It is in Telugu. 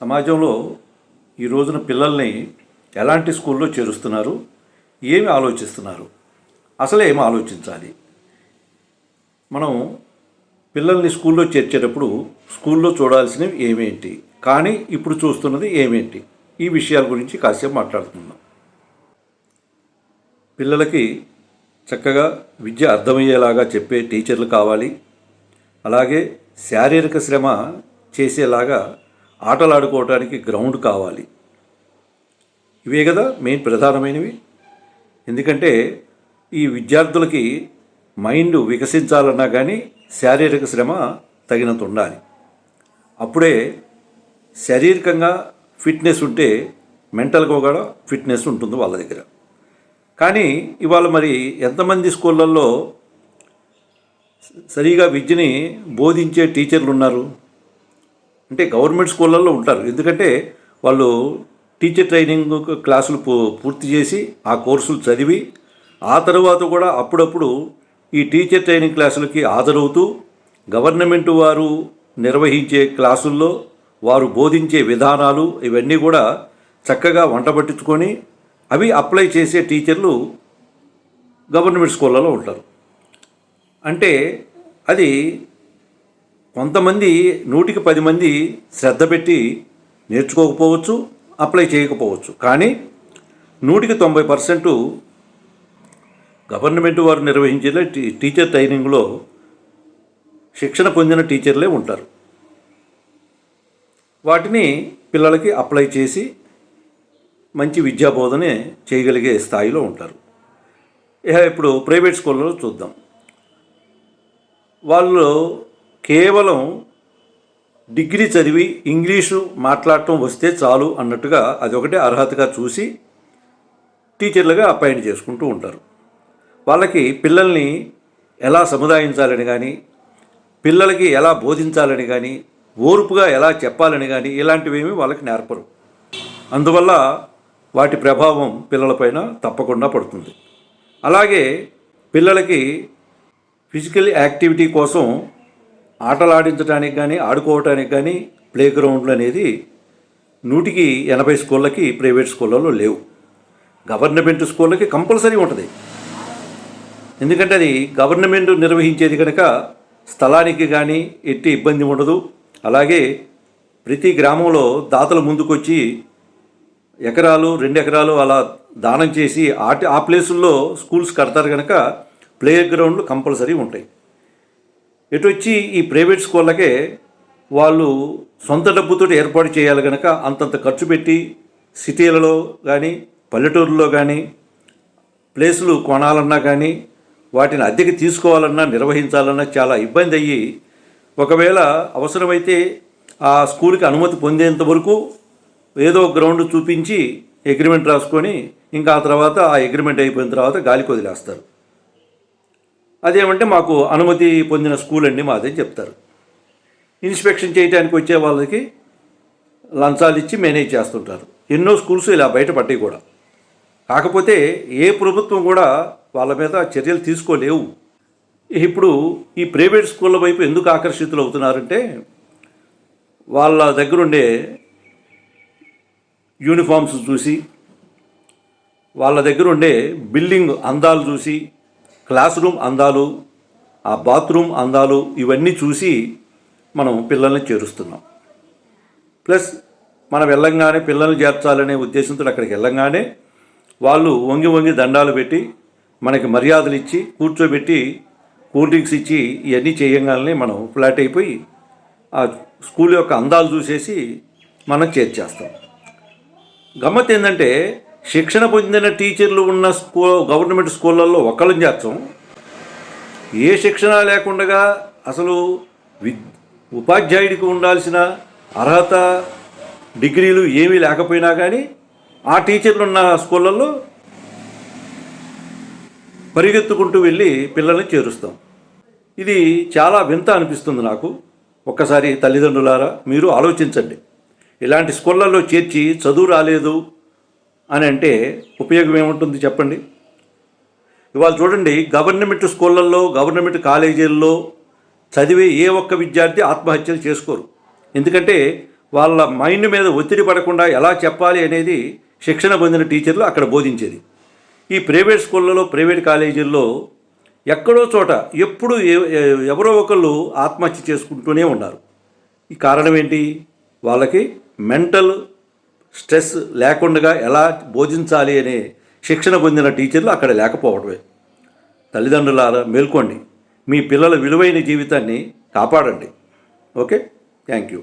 సమాజంలో ఈ రోజున పిల్లల్ని ఎలాంటి స్కూల్లో చేరుస్తున్నారు? ఏమి ఆలోచిస్తున్నారు? అసలే ఏమి ఆలోచించాలి? మనం పిల్లల్ని స్కూల్లో చేర్చేటప్పుడు స్కూల్లో చూడాల్సినవి ఏమేంటి? కానీ ఇప్పుడు చూస్తున్నది ఏమేంటి? ఈ విషయాల గురించి కాసేపు మాట్లాడుతున్నాం పిల్లలకి చక్కగా విద్య అర్థమయ్యేలాగా చెప్పే టీచర్లు కావాలి. అలాగే శారీరక శ్రమ చేసేలాగా ఆటలాడుకోవడానికి గ్రౌండ్ కావాలి. ఇవే కదా మెయిన్ ప్రధానమైనవి. ఎందుకంటే ఈ విద్యార్థులకి మైండ్ వికసించాలన్నా కానీ శారీరక శ్రమ తగినంత ఉండాలి. అప్పుడే శారీరకంగా ఫిట్నెస్ ఉంటే మెంటల్గా కూడా ఫిట్నెస్ ఉంటుంది వాళ్ళ దగ్గర. కానీ ఇవాళ మరి ఎంతమంది స్కూళ్ళల్లో సరిగా విద్యని బోధించే టీచర్లు ఉన్నారు? అంటే గవర్నమెంట్ స్కూళ్ళల్లో ఉంటారు. ఎందుకంటే వాళ్ళు టీచర్ ట్రైనింగ్ క్లాసులు పూర్తి చేసి ఆ కోర్సులు చదివి ఆ తర్వాత కూడా అప్పుడప్పుడు ఈ టీచర్ ట్రైనింగ్ క్లాసులకి హాజరవుతూ గవర్నమెంట్ వారు నిర్వహించే క్లాసుల్లో వారు బోధించే విధానాలు ఇవన్నీ కూడా చక్కగా వంట పట్టించుకొని అవి అప్లై చేసే టీచర్లు గవర్నమెంట్ స్కూళ్ళలో ఉంటారు. అంటే అది కొంతమంది నూటికి పది మంది శ్రద్ధ పెట్టి నేర్చుకోకపోవచ్చు అప్లై చేయకపోవచ్చు. కానీ నూటికి తొంభై పర్సెంట్ గవర్నమెంట్ వారు నిర్వహించే టీచర్ ట్రైనింగ్లో శిక్షణ పొందిన టీచర్లే ఉంటారు. వాటిని పిల్లలకి అప్లై చేసి మంచి విద్యాబోధనే చేయగలిగే స్థాయిలో ఉంటారు. ఇక ఇప్పుడు ప్రైవేట్ స్కూళ్ళలో చూద్దాం. వాళ్ళు కేవలం డిగ్రీ చదివి ఇంగ్లీషు మాట్లాడటం వస్తే చాలు అన్నట్టుగా అదొకటే అర్హతగా చూసి టీచర్లుగా అపాయింట్ చేసుకుంటూ ఉంటారు. వాళ్ళకి పిల్లల్ని ఎలా సముదాయించాలని కానీ పిల్లలకి ఎలా బోధించాలని కానీ ఓర్పుగా ఎలా చెప్పాలని కానీ ఇలాంటివేమీ వాళ్ళకి నేర్పరు. అందువల్ల వాటి ప్రభావం పిల్లలపైన తప్పకుండా పడుతుంది. అలాగే పిల్లలకి ఫిజికల్ యాక్టివిటీ కోసం ఆటలాడించడానికి కానీ ఆడుకోవటానికి కానీ ప్లే గ్రౌండ్లు అనేది నూటికి ఎనభై స్కూళ్ళకి ప్రైవేట్ స్కూళ్ళలో లేవు. గవర్నమెంట్ స్కూళ్ళకి కంపల్సరీ ఉంటుంది. ఎందుకంటే అది గవర్నమెంట్ నిర్వహించేది కనుక స్థలానికి కానీ ఎట్టి ఇబ్బంది ఉండదు. అలాగే ప్రతి గ్రామంలో దాతలు ముందుకొచ్చి ఎకరాలు రెండు ఎకరాలు అలా దానం చేసి ఆ ప్లేసుల్లో స్కూల్స్ కడతారు కనుక ప్లే గ్రౌండ్లు కంపల్సరీ ఉంటాయి. ఎటు వచ్చి ఈ ప్రైవేట్ స్కూళ్ళకే వాళ్ళు సొంత డబ్బుతో ఏర్పాటు చేయాలి కనుక అంతంత ఖర్చు పెట్టి సిటీలలో కానీ పల్లెటూరులో కానీ ప్లేసులు కొనాలన్నా కానీ వాటిని అద్దెకి తీసుకోవాలన్నా నిర్వహించాలన్నా చాలా ఇబ్బంది అయ్యి ఒకవేళ అవసరమైతే ఆ స్కూల్కి అనుమతి పొందేంత వరకు ఏదో గ్రౌండ్ చూపించి అగ్రిమెంట్ రాసుకొని ఇంకా ఆ తర్వాత ఆ అగ్రిమెంట్ అయిపోయిన తర్వాత గాలికి వదిలేస్తారు. అదేమంటే మాకు అనుమతి పొందిన స్కూల్ అండి మాదే చెప్తారు. ఇన్స్పెక్షన్ చేయడానికి వచ్చే వాళ్ళకి లంచాలు ఇచ్చి మేనేజ్ చేస్తుంటారు. ఎన్నో స్కూల్స్ ఇలా బయటపడ్డాయి కూడా. కాకపోతే ఏ ప్రభుత్వం కూడా వాళ్ళ మీద చర్యలు తీసుకోలేవు. ఇప్పుడు ఈ ప్రైవేట్ స్కూళ్ళ వైపు ఎందుకు ఆకర్షితులు అవుతున్నారంటే వాళ్ళ దగ్గరుండే యూనిఫామ్స్ చూసి వాళ్ళ దగ్గరుండే బిల్డింగ్ అందాలు చూసి క్లాస్ రూమ్ అందాలు ఆ బాత్రూమ్ అందాలు ఇవన్నీ చూసి మనం పిల్లల్ని చేరుస్తున్నాం. ప్లస్ మనం వెళ్ళంగానే పిల్లల్ని చేర్చాలనే ఉద్దేశంతో అక్కడికి వెళ్ళంగానే వాళ్ళు వంగి వంగి దండాలు పెట్టి మనకి మర్యాదలు ఇచ్చి కూర్చోబెట్టి కూల్ డ్రింక్స్ ఇచ్చి ఇవన్నీ చేయంగానే మనం ఫ్లాట్ అయిపోయి ఆ స్కూల్ యొక్క అందాలు చూసేసి మనం చేర్చేస్తాం. గమ్మత్ ఏంటంటే శిక్షణ పొందిన టీచర్లు ఉన్న స్కూల్ గవర్నమెంట్ స్కూళ్ళల్లో ఒకళ్ళని చేర్చం ఏ శిక్షణ లేకుండా అసలు వి ఉపాధ్యాయుడికి ఉండాల్సిన అర్హత డిగ్రీలు ఏమీ లేకపోయినా కానీ ఆ టీచర్లు ఉన్న స్కూళ్ళల్లో పరిగెత్తుకుంటూ వెళ్ళి పిల్లల్ని చేరుస్తాం. ఇది చాలా వింత అనిపిస్తుంది నాకు. ఒక్కసారి తల్లిదండ్రులారా మీరు ఆలోచించండి. ఇలాంటి స్కూళ్ళల్లో చేర్చి చదువు రాలేదు అని అంటే ఉపయోగం ఏముంటుంది చెప్పండి? ఇవాళ చూడండి గవర్నమెంట్ స్కూళ్ళల్లో గవర్నమెంట్ కాలేజీల్లో చదివే ఏ ఒక్క విద్యార్థి ఆత్మహత్యలు చేసుకోరు. ఎందుకంటే వాళ్ళ మైండ్ మీద ఒత్తిడి పడకుండా ఎలా చెప్పాలి అనేది శిక్షణ పొందిన టీచర్లు అక్కడ బోధించేది. ఈ ప్రైవేట్ స్కూళ్ళలో ప్రైవేట్ కాలేజీల్లో ఎక్కడో చోట ఎప్పుడు ఎవరో ఒకళ్ళు ఆత్మహత్య చేసుకుంటూనే ఉన్నారు. ఈ కారణం ఏంటి? వాళ్ళకి మెంటల్ స్ట్రెస్ లేకుండా ఎలా బోధించాలి అనే శిక్షణ పొందిన టీచర్లు అక్కడ లేకపోవడమే తల్లిదండ్రులారా మేల్కోండి. మీ పిల్లల విలువైన జీవితాన్ని కాపాడండి. ఓకే? Thank you.